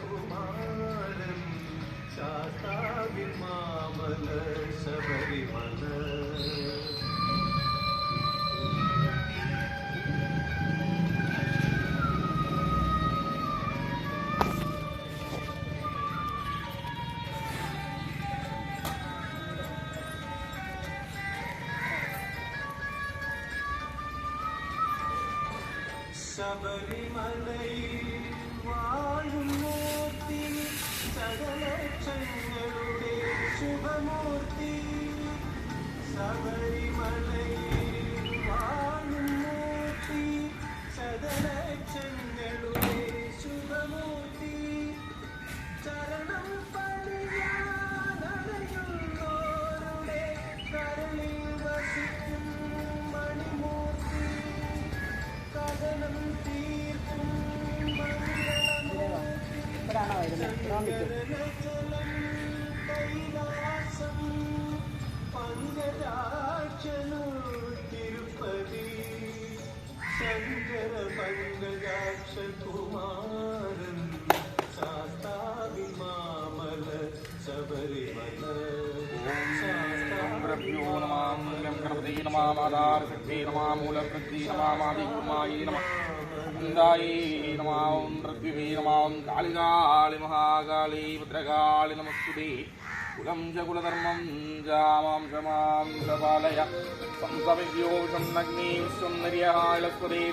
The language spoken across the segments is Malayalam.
കുമാരൻ ശാസ്താവിൻ മാമല ശബരിമല ശബരിമലയിൽ വാഴും മൂർത്തി സകലക്ഷങ്ങളുടെ ശുഭമൂർത്തി ശബരിമലയിൽ ਲੱਗਦਾ ਰਾਮੀ ਕੇ നമാം കാളികാളി മഹാകാളി നമസ്തുതി. കുലം ച കുലധർമ്മം ജാമാം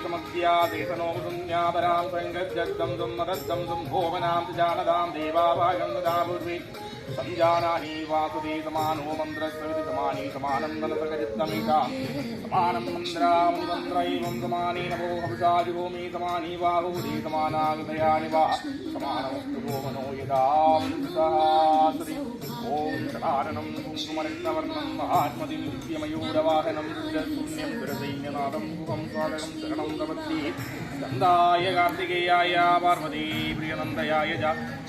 സമദ്യാദേശനോ ശൂന്യാപരാം സംഗജഗ്ദം സമ്മതദ്ദം സംഭോവനാം ദേവാഭാഗം ദാപൂർവേ సంజానాని వాసుదే సమానో మంత్రస్వితి సమాని సమానం నలసగజిత్తమిక సమానం మంద్రాం మంత్ర ఏం సమాని నమో హవిషాది భూమి సమాని బాహుదే సమానాగతయాని వా సమానమస్తు గోమనో యదా సహస్రి ఓం కారణం కుంకుమరత్నవర్ణం మహాత్మతిం నిత్యమయూరవాహనం శూన్యం దురదైన్యనాథం గుహం స్వాగతం శరణం ప్రపత్తి నందాయ కార్తికేయాయ పార్వతీ ప్రియనందయాయ జ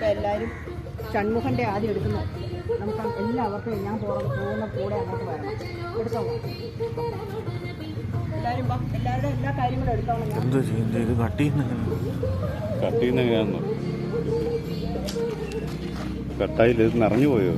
അപ്പോൾ എല്ലാവരും ഷൺമുഖന്റെ ആദ്യം എടുക്കുന്നു. നമുക്ക് എല്ലാവർക്കും ഞാൻ പോകുന്ന പോകുന്ന കൂടെ അങ്ങോട്ട് വരണം. എടുത്തോ? എല്ലാവരും വാ. എല്ലാവരുടെ എല്ലാ കാര്യങ്ങളും എടുത്തോണം ഞാൻ. ഇത് കട്ട് ചെയ്യുന്ന കട്ട് ചെയ്യുന്ന കട്ടായില്ല? ഇത് നിറഞ്ഞു പോയോ?